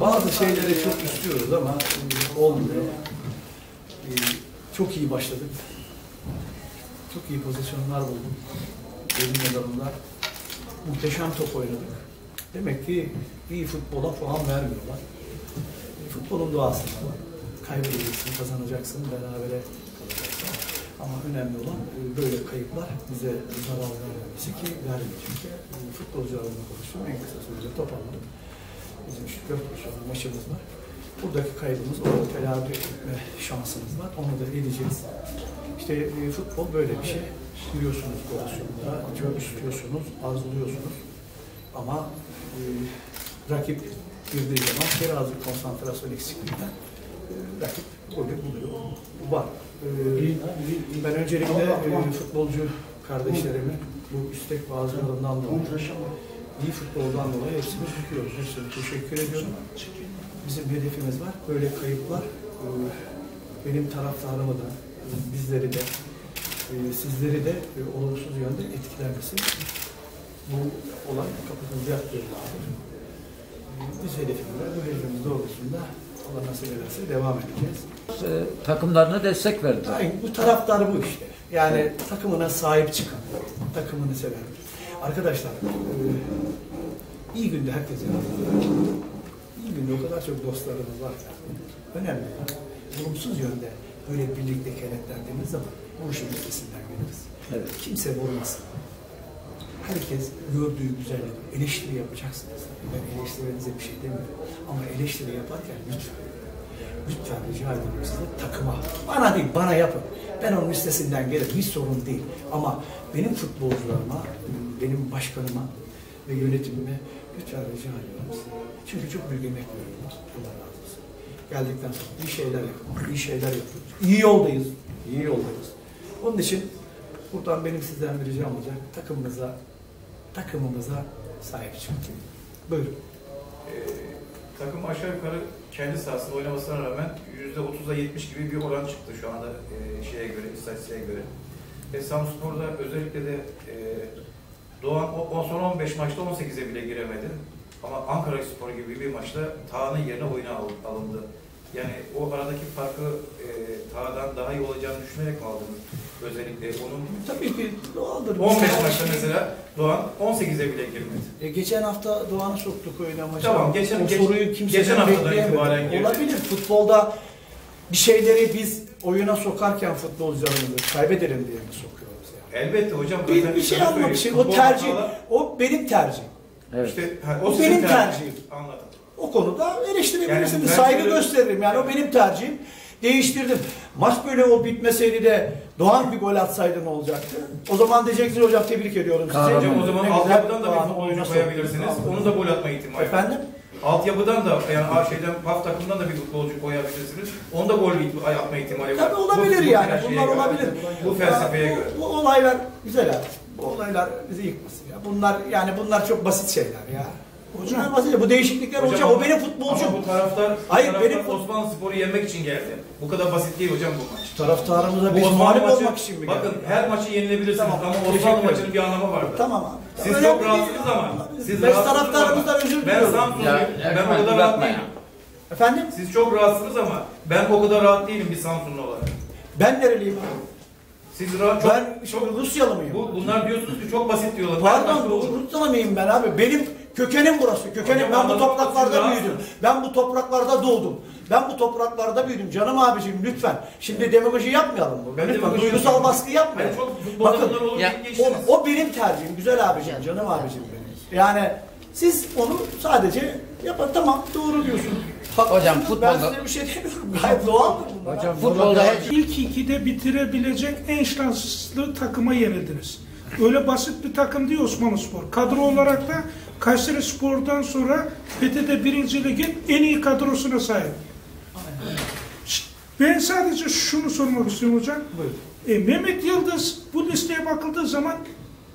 Bazı şeyleri çok istiyoruz ama olmuyor. E, Çok iyi başladık. Çok iyi pozisyonlar bulduk. Benim medalımda. Muhteşem top oynadık. Demek ki iyi futbola puan vermiyorlar. Futbolun doğasında var. Kaybedeceksin, kazanacaksın, berabere kalacaksın. Ama önemli olan e, böyle kayıplar bize zarar vermemesi ki. Çünkü e, futbolcularımla konuştum en kısa sürede toparladık. Bizim şu dört maçlı maçımız var. Buradaki kaybımız orada telafi etme şansımız var. Onu da edeceğiz. İşte e, futbol böyle bir şey. Giriyorsunuz pozisyonlara, çok istiyorsunuz, arzuluyorsunuz. Ama e, rakip girdiği zaman birazcık konsantrasyon eksikliğinden e, rakip golü buluyor. Bu var. E, ben öncelikle e, futbolcu kardeşlerimi bu istek bazılarından dolayı iyi futboldan dolayı hepsini tutuyoruz. Hepsine teşekkür ediyorum. Bizim hedefimiz var. Böyle kayıplar e, benim taraftarımı da, bizleri de, e, sizleri de e, olumsuz yönde etkilemesin. Bu olay kapatılacak bir olaydır. E, Biz hedefimiz var. Bu hedefimiz doğrultusunda Allah nasip ederse devam edeceğiz. E, takımlarına destek verdi. Aynen, bu taraftar bu işte. Yani takımına sahip çıkan, takımını seven. Arkadaşlar, e, iyi günde herkes yanında. İyi günde o kadar çok dostlarımız var ki. Önemli. Olumsuz yönde böyle birlikte kenetlendiğimiz zaman bu işin üstesinden geliriz. Evet. Kimse vurmasın. Herkes gördüğü güzellik, eleştiri yapacaksınız. Ben eleştirinize bir şey demiyorum. Ama eleştiri yaparken lütfen Lütfen rica ediyorum size takıma. Bana değil, bana yapın. Ben onun üstesinden gelirim. Hiç sorun değil. Ama benim futbolcularıma, benim başkanıma ve yönetimime lütfen rica ediyorum size. Çünkü çok büyük emek veriyorlar. Allah razı olsun. Geldikten sonra iyi şeyler yapıyoruz. iyi şeyler yapıyoruz. İyi yoldayız. İyi yoldayız. Onun için buradan benim sizden bir ricam olacak. Takımımıza, takımımıza sahip çıkın. Buyurun. Takım aşağı yukarı kendi sahasında oynamasına rağmen %30'a 70 gibi bir oran çıktı şu anda e, şeye göre, istatistiğe göre. Ve Samspor'da özellikle de e, Doğan o, son 15 maçta 18'e bile giremedi. Ama Ankara Spor gibi bir maçta Taha'nın yerine oyuna al- alındı. Yani o aradaki farkı e, Taha'dan daha iyi olacağını düşünerek mi aldınız? Özellikle onun Tabii ki doğaldır. 15 maçta mesela Doğan 18'e bile girmedi. E, geçen hafta Doğan'ı soktuk oyuna maça. Tamam, geçen- o geç- soruyu kimseden geçen haftadan itibaren girdi. Olabilir. Futbolda bir şeyleri biz oyuna sokarken futbolcularımızı kaybedelim diye mi sokuyoruz yani? Elbette hocam. Bir, bir şey anlamak şey. O tercih. hatalar- O benim tercihim. Evet. İşte, ha, O sizin benim tercihiniz. tercihim. Anladım. O konuda eleştirebilirsiniz. Yani saygı şöyle- gösteririm. Yani o benim tercihim. Değiştirdim. Maç böyle o bitmeseydi de Doğan bir gol atsaydı ne olacaktı? O zaman diyeceksiniz hocam tebrik ediyorum sizi. Hocam o zaman altyapıdan da bir oyuna futbolcu koyabilirsiniz. Onun da gol atma ihtimali. Efendim? Altyapıdan da yani A şeyden PAF takımından da bir futbolcu koyabilirsiniz. Onda gol atma ihtimali var. Tabii olabilir Bu- bu yani. felsefeye Bunlar olabilir. Bu felsefeye göre. Bu, bu olaylar güzel abi. Bu olaylar bizi yıkmasın ya. Bunlar yani bunlar çok basit şeyler ya. Hocam basit. Bu değişiklikler olacak. O benim futbolcum. Ama bu taraftar, Hayır, taraftar benim Osmanlı Spor'u yenmek için geldi. Bu kadar basit değil hocam bu maç. Taraftarımıza biz mağlup maçı- olmak için mi Bakın geldik? her maçı yenilebilirsiniz Tamam, ama Osmanlı maçının bir anlamı vardı. Tamam abi. Siz Öyle çok rahatsınız ama. Siz ben rahatsınız taraftarımızdan özür Ben diliyorum. Samsunluyum. Ya, Ben o kadar rahat değilim. Efendim? Siz çok rahatsınız ama ben o kadar rahat değilim bir Samsunlu olarak. Ben nereliyim abi? Siz rahat, çok, ben şimdi Rusyalı mıyım? bu, bunlar diyorsunuz ki çok basit diyorlar. Pardon. Rusyalı mıyım ben abi? Benim kökenim burası. Kökenim. Ben bu topraklarda büyüdüm. Ben bu topraklarda doğdum. Ben bu topraklarda büyüdüm. Canım abicim lütfen. Şimdi demagoji yapmayalım bu. Ben lütfen duygusal baskı yapmayalım. Bakın, ya, O, o benim tercihim. Güzel abicim, canım abicim benim. Yani siz onu sadece yapın. Tamam doğru diyorsun. Haklısınız. Hocam, Ben futbolda- size bir şey demiyorum. Gayet doğaldır bunlar. Hocam futbolda İlk ikide bitirebilecek en şanslı takıma yenildiniz. Öyle basit bir takım değil Osmanlı Spor. Kadro olarak da Kayseri Spor'dan sonra PTT 1. Lig'in en iyi kadrosuna sahip. Ben sadece şunu sormak istiyorum hocam. Buyurun. E, Mehmet Yıldız bu listeye bakıldığı zaman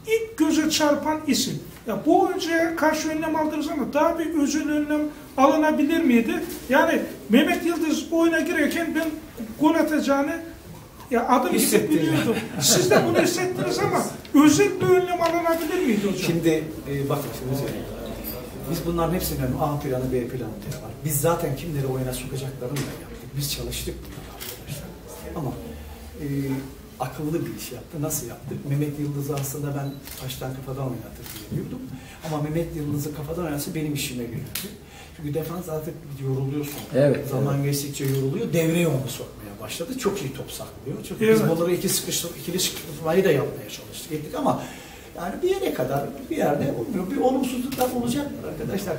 ilk göze çarpan isim. Ya bu oyuncuya karşı önlem aldınız ama daha bir özel önlem alınabilir miydi? Yani Mehmet Yıldız oyuna girerken ben gol atacağını ya adım gibi biliyordum. Siz de bunu hissettiniz ama özel bir önlem alınabilir miydi hocam? Şimdi e, bakın şimdi söyleyeyim. Biz bunların hepsinin A planı, B planı diye var. Biz zaten kimleri oyuna sokacaklarını da yaptık. Biz çalıştık arkadaşlar. Ama e, akıllı bir iş yaptı. Nasıl yaptık? Mehmet Yıldız'ı aslında ben taştan kafadan oynatır diye diyordum. Ama Mehmet Yıldız'ı kafadan oynatsa benim işime gelirdi. Çünkü defans artık yoruluyorsun. Evet, Zaman geçtikçe yoruluyor. Devreye onu sokmaya başladı. Çok iyi top saklıyor. Çünkü Evet. biz bunları iki sıkıştır, ikili sıkıştırmayı da yapmaya çalıştık ettik ama yani bir yere kadar bir yerde olmuyor. Bir olumsuzluklar olacaktır arkadaşlar.